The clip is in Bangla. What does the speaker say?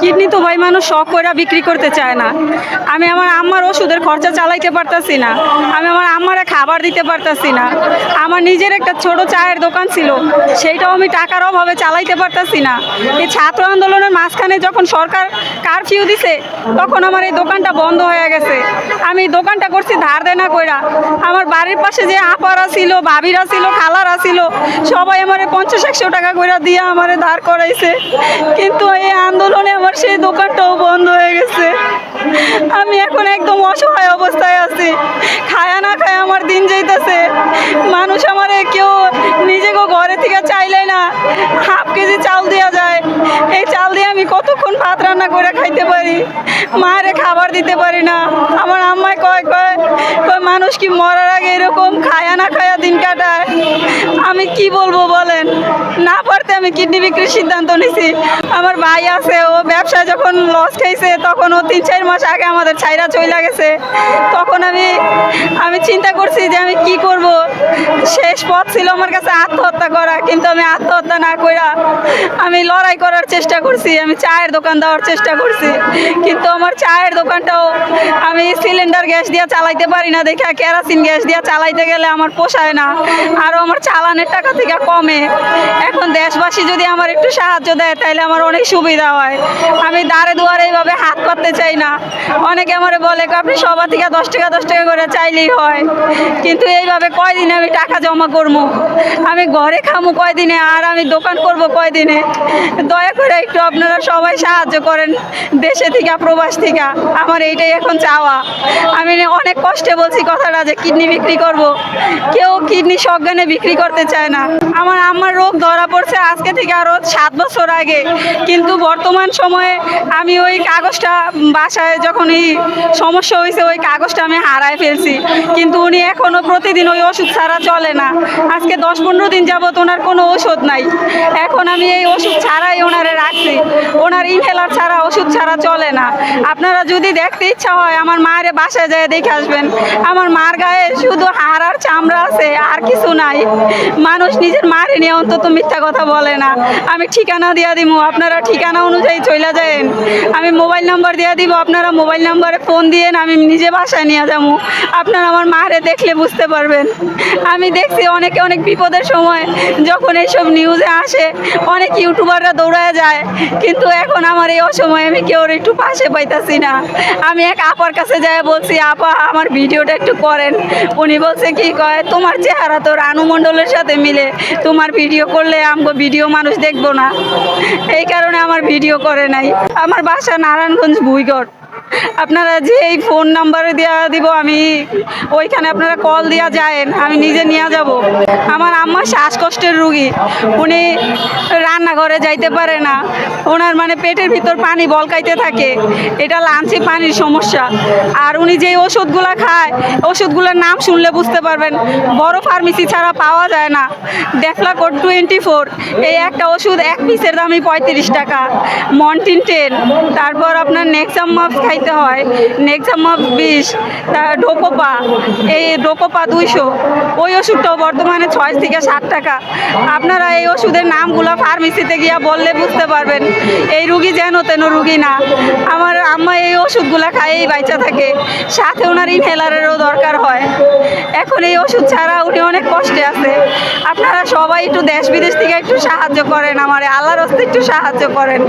কিডনি তো ভাই মানুষ শখ করে বিক্রি করতে চায় না। আমি আমার আম্মার ওষুধের খরচা চালাইতে পারতাছি না। আমি আমার আম্মারে খাবার দিতে পারতাছি না। আমার নিজের একটা ছোট চায়ের দোকান ছিল, সেইটাও আমি টাকার অভাবে চালাইতে পারতাছি না। এই ছাত্র আন্দোলনের মাঝখানে যখন সরকার কারফিউ দিছে, তখন আমার এই দোকানটা বন্ধ হয়ে গেছে। আমি দোকানটা করছি ধার দেনা কইরা। আমার বাড়ির পাশে যে আপারা ছিল ভাবিরা ছিল, খালারা ছিল, সবাই আমারে পঞ্চাশ, একশো টাকা করে দিয়ে আমারে ধার করাইছে। কিন্তু এই আন্দোলনে আমার সেই দোকানটাও বন্ধ হয়ে গেছে। আমি এখন একদম অসহায় অবস্থায় আছি। খায়া না খায় আমার দিন যাইতেছে। মানুষ আমারে কেউ নিজেকে ঘরে থেকে চাইলে না। হাফ কেজি চাল দেওয়া যায়। এই চাল দিয়ে আমি কতক্ষণ ভাত রান্না করে খাইতে পারি? মায়েরে খাবার দিতে পারি না। আমার আম্মায় কয় কয় কয়, মানুষ কি মরার আগে এরকম খায়া না খায়া দিন কাটায়? আমি কি বলব বলেন? না পারতে আমি কিডনি বিক্রির সিদ্ধান্ত নিছি। আমার ভাই আছে, ও ব্যবসায় যখন লস খেয়েছে তখন ও তিন চার মাস আগে আমাদের ছাইরা চলে গেছে। তখন আমি আমি চিন্তা করছি যে আমি কি করব? শেষ পথ ছিল আমার কাছে আত্মহত্যা করা, কিন্তু আমি আত্মহত্যা না কইরা আমি লড়াই করার চেষ্টা করছি, আমি চায়ের দোকান দেওয়ার চেষ্টা করছি। কিন্তু আমার চায়ের দোকানটাও আমি সিলিন্ডার গ্যাস দিয়ে চালাইতে পারি না, দেখে কেরাসিন গ্যাস দিয়ে চালাইতে গেলে আমার পোষায় না। আরও আমার চালানের টাকা থেকে কমে। এখন দেশবাসী যদি আমার একটু সাহায্য দেয়, তাহলে আমার অনেক সুবিধা হয়। আমি দাঁড়ে দুয়ারে এইভাবে হাত পাততে চাই না। অনেকে আমার বলে আপনি সবার থেকে দশ টাকা দশ টাকা করে চাইলেই হয়। কিন্তু এইভাবে কয়দিনে আমি টাকা জমা করব? আমি ঘরে খামু কয়দিনে, আর আমি দোকান করব কয়দিনে? দয়া করে একটু আপনারা সবাই সাহায্য করেন, দেশে থেকে, প্রবাস থেকে। আমার এইটাই এখন চাওয়া। আমি অনেক কষ্টে বলছি কথাটা যে, কিডনি বিক্রি করব। কেউ কিডনি সজ্ঞানে বিক্রি করতে চায় না। আমার আমার রোগ ধরা পড়ছে আজকে থেকে আরও সাত বছর আগে। কিন্তু বর্তমান সময়ে আমি ওই কাগজটা বাসায় যখন এই সমস্যা হয়েছে, ওই কাগজটা আমি হারায় ফেলছি। কিন্তু উনি এখনও প্রতিদিন ওই ওষুধ ছাড়া চলে না। আজকে দশ পনেরো দিন যাবত ওনার কোনো ওষুধ নাই। এখন আমি এই ওষুধ ছাড়াই ওনারে রাখছি। ওনার ইনহেলার ছাড়া ওষুধ ছাড়া চলে না। আপনারা যদি দেখতে ইচ্ছা হয়, আমার মায়ের বাসায় যেয়ে দেখে আসবেন। আমার মার গায়ে শুধু হাড় আর চামড়া আছে, আর কিছু নাই। মানুষ নিজের মারে নিয়ে অন্তত মিথ্যা কথা বলে না। আমি ঠিকানা দিয়া দিব আপনারা ঠিকানা অনুযায়ী চলে যাবেন আমি মোবাইল নাম্বার দিয়ে দিব, আপনারা মোবাইল নাম্বারে ফোন দিয়েন, আমি নিজে বাসায় নিয়ে যাব আপনারা আমার মারে দেখলে বুঝতে পারবেন। আমি দেখছি অনেকে অনেক বিপদের সময় যখন এইসব নিউজে আসে, অনেক ইউটিউবাররা দৌড়ায় যায়, কিন্তু এখন আমার এই অসময়ে আমি কেউ একটু পাশে পাইতাছি না। আমি এক আপার কাছে যাই বলছি, আপা, আমার ভিডিওটা একটু করেন। উনি বলছে কি, কয়, তোমার চেহারা তো রানু মণ্ডলের সাথে মিলে। তোমার ভিডিও করলে আমগো ভিডিও মানুষ দেখব না। এই কারণে আমার ভিডিও করে নাই। আমার বাসা নারায়ণগঞ্জ ভুইগড়। আপনারা যে এই ফোন নাম্বারে দেওয়া দিব, আমি ওইখানে আপনারা কল দেওয়া যায়েন, আমি নিজে নিয়ে যাব। আমার আম্মা শ্বাসকষ্টের রুগী, উনি রান্নাঘরে যাইতে পারে না। ওনার মানে পেটের ভিতর পানি বলকাইতে থাকে। এটা লাঞ্চে পানির সমস্যা। আর উনি যে ওষুধগুলো খায়, ওষুধগুলোর নাম শুনলে বুঝতে পারবেন, বড় ফার্মেসি ছাড়া পাওয়া যায় না। ডেফলা কোড টোয়েন্টি ফোর এই একটা ওষুধ এক পিসের দামই পঁয়ত্রিশ টাকা। মন্টিন টেন, তারপর আপনার নেক্সাম মাফ খাইতে হয়। নেক্সাম বিশ ডোকোপা, এই ডোকোপা দুইশো। ওই ওষুধটাও বর্তমানে ছয় থেকে ষাট টাকা। আপনারা এই ওষুধের নামগুলো ফার্মেসিতে গিয়া বললে বুঝতে পারবেন, এই রুগী যেন তেন রুগী না। আমার আম্মা এই ওষুধগুলো খাইয়েই বাইচা থাকে, সাথে ওনার ইনহেলারেরও দরকার হয়। এখন এই ওষুধ ছাড়া উনি অনেক কষ্টে আছে। আপনারা সবাই একটু দেশ বিদেশ থেকে একটু সাহায্য করেন, আমার আল্লাহর হস্তে একটু সাহায্য করেন।